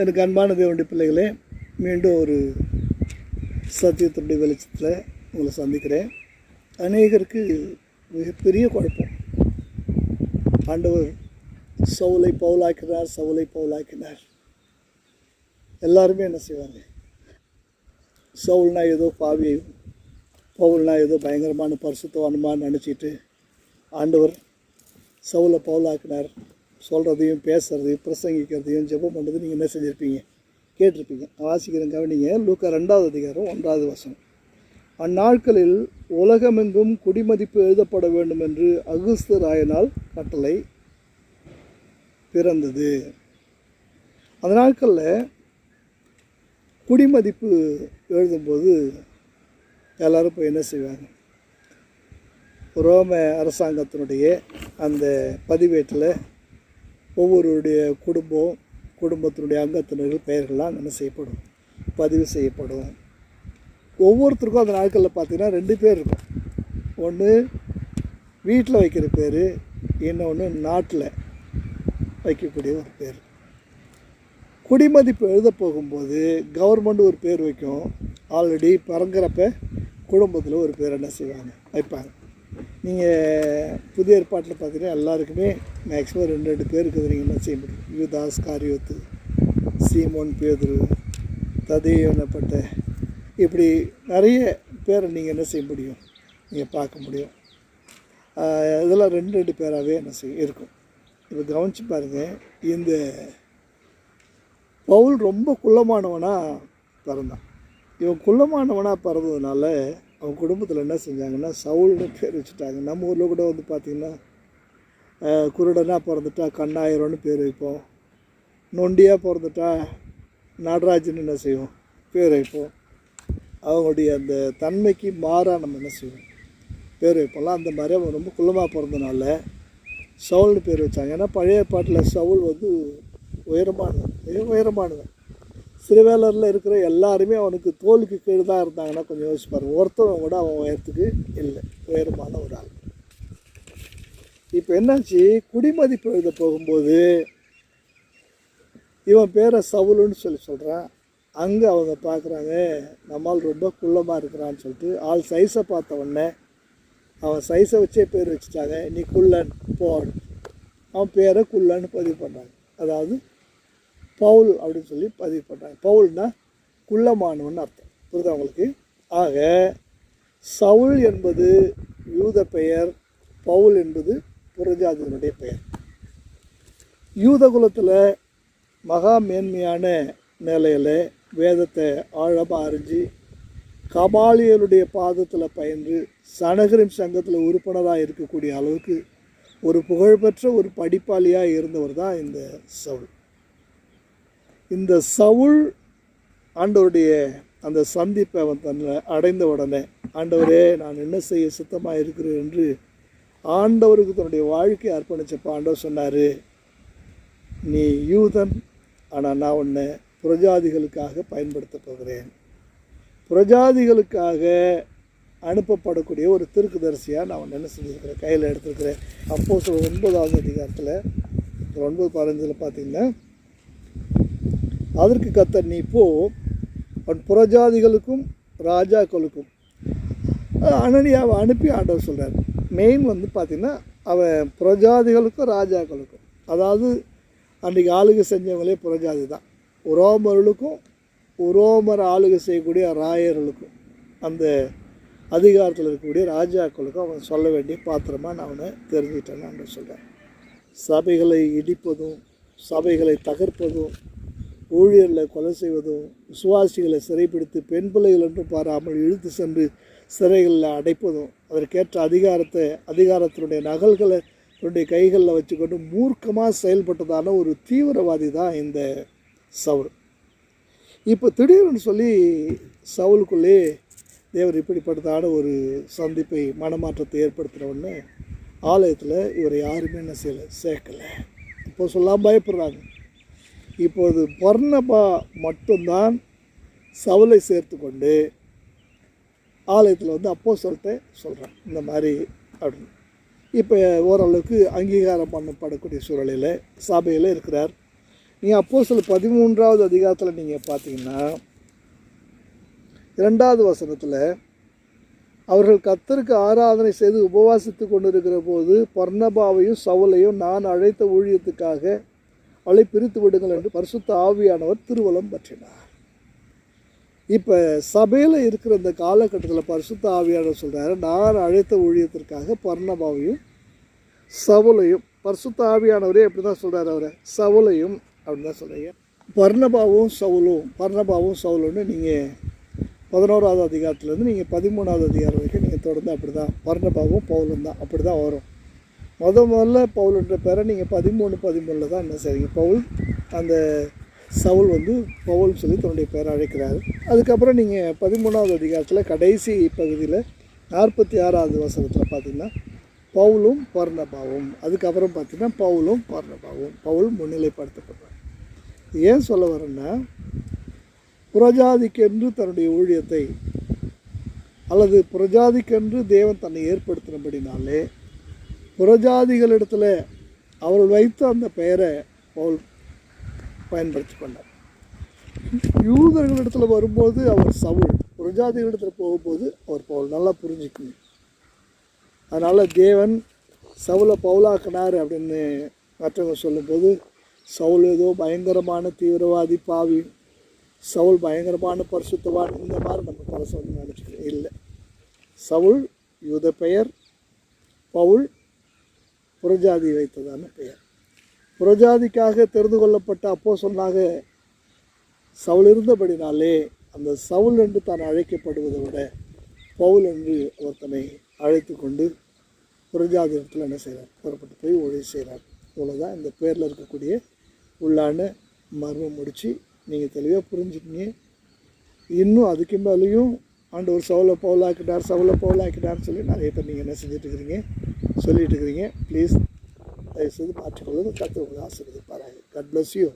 எனக்கு அன்பான தேவனுடைய பிள்ளைகளே மீண்டும் ஒரு சத்தியத்தினுடைய வெளிச்சத்தில் உங்களை சந்திக்கிறேன். அநேகருக்கு மிகப்பெரிய குழப்பம். ஆண்டவர் சவுலை பவுலாக்கினார் சவுலை பவுலாக்கினார். எல்லாருமே என்ன செய்வாங்க? சவுல்னா ஏதோ பாவி பவுல்னா ஏதோ பயங்கரமான பரிசுத்தவானுமான்னு நினச்சிட்டு ஆண்டவர் சவுலை பவுலாக்கினார். சொல்கிறதையும் பேசுகிறதையும் பிரசங்கிக்கிறதையும் ஜெபம் பண்ணுறது நீங்கள் என்ன செஞ்சுருப்பீங்க? கேட்டிருப்பீங்க. வாசிக்கிறேன் கவனிங்க லூக்கா ரெண்டாவது அதிகாரம் ஒன்றாவது வசனம். அந்நாட்களில் உலகமெங்கும் குடிமதிப்பு எழுதப்பட வேண்டும் என்று அகுஸ்து ராயனால் கட்டளை பிறந்தது. அந்த நாட்களில் குடிமதிப்பு எழுதும்போது எல்லோரும் இப்போ என்ன செய்வாங்க? ரோம அரசாங்கத்தினுடைய அந்த பதிவேட்டில் ஒவ்வொருடைய குடும்பம் குடும்பத்தினுடைய அங்கத்தினர்கள் பெயர்கள்லாம் என்ன செய்யப்படும்? பதிவு செய்யப்படும். ஒவ்வொருத்தருக்கும் அந்த நாட்களில் பார்த்தீங்கன்னா ரெண்டு பேர் இருக்கும். ஒன்று வீட்டில் வைக்கிற பேர் இன்னொன்று நாட்டில் வைக்கக்கூடிய ஒரு பேர். குடிமதிப்பு எழுத போகும்போது கவர்மெண்ட் ஒரு பேர் வைக்கும். ஆல்ரெடி பிறங்குறப்ப குடும்பத்தில் ஒரு பேர் என்ன செய்வாங்க? வைப்பாங்க. நீங்கள் புதிய ஏற்பாட்டில் பார்த்தீங்கன்னா எல்லாருக்குமே மேக்ஸிமம் ரெண்டு ரெண்டு பேர் இருக்குது நீங்கள் என்ன செய்ய முடியும்? யுதாஸ் காரியோத்து சீமோன் பேதுரு ததையனப்பட்ட இப்படி நிறைய பேரை நீங்கள் என்ன செய்ய முடியும்? நீங்கள் பார்க்க முடியும். இதெல்லாம் ரெண்டு ரெண்டு பேராகவே என்ன செய்ய இருக்கும். இப்போ கவனிச்சு பாருங்கள் இந்த பவுல் ரொம்ப குள்ளமானவனாக பிறந்தான். இவன் குள்ளமானவனாக பிறந்ததுனால அவன் குடும்பத்தில் என்ன செஞ்சாங்கன்னா சவுல்னு பேர் வச்சுட்டாங்க. நம்ம ஊரில் கூட வந்து பார்த்திங்கன்னா குருடனாக பிறந்துட்டா கண்ணாயிரம்னு பேர் வைப்போம். நொண்டியாக பிறந்துட்டா நடராஜன் என்ன செய்வோம்? பேர் வைப்போம். அவங்களுடைய அந்த தன்மைக்கு மாறாக நம்ம என்ன செய்வோம்? பேர் வைப்போம்லாம் அந்த மாதிரி அவன் ரொம்ப குள்ளமாக பிறந்தனால சவுல்னு பேர் வச்சாங்க. ஏன்னா பழைய பாட்டில் சவுல் வந்து உயரமானவன். மிக உயரமானவன். சிறுவேலரில் இருக்கிற எல்லாருமே அவனுக்கு தோலுக்கு கீழே தான் இருந்தாங்கன்னா கொஞ்சம் யோசிப்பார் ஒருத்தவங்க கூட அவன் உயரத்துக்கு இல்லை. உயரமான ஒரு ஆள். இப்போ என்னாச்சு? குடிமதிப்பு எழுத போகும்போது இவன் பேரை சவுலுன்னு சொல்லி சொல்கிறான் அங்கே அவங்க பார்க்குறாங்க நம்மால் ரொம்ப குள்ளமாக இருக்கிறான்னு சொல்லிட்டு ஆள் சைஸை பார்த்த உடனே அவன் சைஸை வச்சே பேர் வச்சுட்டாங்க. நீ குள்ளன் போடு அவன் பேரை குள்ளன்னு பதிவு பண்ணாங்க அதாவது பவுல் அப்படின்னு சொல்லி பதிவு பண்ணுறாங்க பவுல்னா குள்ளமானவன் அர்த்தம். புரியுதா அவங்களுக்கு ஆக சவுல் என்பது யூத பெயர் பவுல் என்பது புறஜாதியினுடைய பெயர். யூத குலத்தில் மகா மேன்மையான நிலையில் வேதத்தை ஆழமாக அறிஞ்சு கபாலியலுடைய பாதத்தில் பயின்று சனகரின் சங்கத்தில் உறுப்பினராக இருக்கக்கூடிய அளவுக்கு ஒரு புகழ்பெற்ற ஒரு படிப்பாளியாக இருந்தவர் தான் இந்த சவுல். இந்த சவுல் ஆண்டவருடைய அந்த சந்திப்பை அவன் தன்னை அடைந்த உடனே ஆண்டவரே நான் என்ன செய்ய சுத்தமாக இருக்கிறேன் என்று ஆண்டவருக்கு தன்னுடைய வாழ்க்கையை அர்ப்பணிச்சப்போ ஆண்டவர் சொன்னார். நீ யூதன் ஆனால் நான் உன்னை புரஜாதிகளுக்காக பயன்படுத்த போகிறேன். புரஜாதிகளுக்காக அனுப்பப்படக்கூடிய ஒரு திருக்குதரிசியாக நான் உன்னை என்ன செஞ்சுருக்கிறேன்? கையில் எடுத்திருக்கிறேன். அப்போ சொல்ல ஒன்பதாவது அதிகாரத்தில் ஒன்பது பதினஞ்சில் பார்த்தீங்கன்னா அதற்கு கத்த நீ போ. அவன் புறஜாதிகளுக்கும் ராஜாக்களுக்கும். அனனியாவை அனுப்பி ஆண்டவர் சொல்கிறார் மெயின் வந்து பார்த்திங்கன்னா அவன் புறஜாதிகளுக்கும் ராஜாக்களுக்கும். அதாவது அன்றைக்கி ஆளுகை செஞ்சவங்களே புறஜாதி தான். உரோமர்களுக்கும் உரோமர் ஆளுகை செய்யக்கூடிய ராயர்களுக்கும் அந்த அதிகாரத்தில் இருக்கக்கூடிய ராஜாக்களுக்கும் அவன் சொல்ல வேண்டிய பாத்திரமாக நான் அவனை தெரிஞ்சுக்கிட்டேன்னு ஆண்டவர் சொல்கிறேன் சபைகளை இடிப்பதும் சபைகளை தகர்ப்பதும் ஊழியர்களை கொலை செய்வதும் விசுவாசிகளை சிறைப்பிடித்து பெண் பிள்ளைகள் என்று பாராமல் இழுத்து சென்று சிறைகளில் அடைப்பதும் அதற்கேற்ற அதிகாரத்தை அதிகாரத்தினுடைய நகல்களை தன்னுடைய கைகளில் வச்சுக்கொண்டு மூர்க்கமாக செயல்பட்டதான ஒரு தீவிரவாதி தான் இந்த சவுல். இப்போ திடீர்னு சொல்லி சவுலுக்குள்ளே தேவர் இப்படிப்பட்டதான ஒரு சந்திப்பை மனமாற்றத்தை ஏற்படுத்தின ஆலயத்தில் இவரை யாருமே என்ன செய்யலை? சேர்க்கலை. இப்போ சொல்லாமல் பயப்படுறாங்க. இப்போது பர்ணபா மட்டும்தான் சவலை சேர்த்து கொண்டு ஆலயத்தில் வந்து அப்போ சொல்லிட்டு சொல்கிறேன் இந்த மாதிரி அப்படின்னு. இப்போ ஓரளவுக்கு அங்கீகாரம் பண்ணப்படக்கூடிய சூழலில் சபையில் இருக்கிறார். நீங்கள் அப்போ சில பதிமூன்றாவது அதிகாரத்தில் நீங்கள் பார்த்தீங்கன்னா இரண்டாவது வசனத்தில் அவர்கள் கத்தருக்கு ஆராதனை செய்து உபவாசித்து கொண்டிருக்கிற போது பர்ணபாவையும் சவுலையும் நான் அழைத்த ஊழியத்துக்காக அவளை பிரித்து விடுங்கள் என்று பரிசுத்த ஆவியானவர் திருவலம் பற்றினார். இப்போ சபையில் இருக்கிற இந்த காலகட்டத்தில் பரிசுத்த ஆவியானவர் சொல்கிறாரு நான் அழைத்த ஊழியத்திற்காக பர்ணபாவையும் சவுலையும் பரிசுத்த ஆவியானவரே எப்படி தான் சொல்கிறார் அவரை. சவுலையும் அப்படின்னு தான் சொல்கிறீங்க பர்ணபாவும் சவுலும் பர்ணபாவும் சவுலும்னு நீங்கள் பதினோராவது அதிகாரத்துலேருந்து நீங்கள் பதிமூணாவது அதிகாரம் வரைக்கும் நீங்கள் தொடர்ந்து அப்படி தான் பர்ணபாவும் பவுலும் தான் அப்படி தான் வரும். முத முதல்ல பவுலுன்ற பேரை நீங்கள் பதிமூணு பதிமூணில் தான் என்ன செய்றீங்க பவுல் அந்த சவுல் வந்து பவுல்னு சொல்லி தன்னுடைய பேரை அழைக்கிறாரு. அதுக்கப்புறம் நீங்கள் பதிமூணாவது அதிகாரத்தில் கடைசி பகுதியில் நாற்பத்தி ஆறாவது வசனத்தில் பார்த்தீங்கன்னா பவுலும் பர்ணபாவும். அதுக்கப்புறம் பார்த்தீங்கன்னா பவுலும் பர்ணபாவும். பவுல் முன்னிலைப்படுத்தப்படுறார் ஏன் சொல்ல வரேன்னா புரஜாதிக்கென்று தன்னுடைய ஊழியத்தை அல்லது புரஜாதிக்கென்று தேவன் தன்னை ஏற்படுத்தினபடினாலே புறஜாதிகளிடத்தில் அவர்கள் வைத்த அந்த பெயரை பவுல் பயன்படுத்தி கொண்டார் யூதர்களிடத்தில் வரும்போது அவர் சவுல் புறஜாதிகளிடத்தில் போகும்போது அவர் பவுல். நல்லா புரிஞ்சுக்கணும் அதனால் தேவன் சவுலை பவுலாக்கினார் அப்படின்னு மற்றவங்க சொல்லும்போது சவுல் ஏதோ பயங்கரமான தீவிரவாதி பாவி. சவுல் பயங்கரமான பரிசுத்தவான். இந்த மாதிரி நம்ம பல சொல்லி நினச்சிக்கிறோம் இல்லை. சவுல் யூத பெயர். பவுல் புறஜாதி வைத்ததான பெயர். புறஜாதிக்காக தெரிந்து கொள்ளப்பட்ட அப்போ சொன்னாக சவுல் இருந்தபடினாலே அந்த சவுல் என்று தான் அழைக்கப்படுவதை விட பவுல் என்று ஒருத்தனை அழைத்து கொண்டு புறஜாதி இடத்துல என்ன செய்கிறார் புறப்பட்டு போய் ஊழிய செய்கிறார் இவ்வளோதான் இந்த பேரில் இருக்கக்கூடிய உள்ளான மர்மம் முடித்து நீங்கள் தெளிவாக புரிஞ்சுக்கிங்க. இன்னும் அதுக்கு மேலேயும் ஆண்டவர் சவுல பவுலாக்கிட்டார் சவுல பவுலாக்கிட்டார்னு சொல்லி நிறைய பேர் நீங்கள் என்ன செஞ்சுட்டு இருக்கிறீங்க சொல்லிட்டு இருக்கிறீங்க. ப்ளீஸ் தயவுசெய்து மாற்றிக்கொள்வது கற்று உங்களை ஆசிரியப்பாராங்க கட் பிளஸ் யூ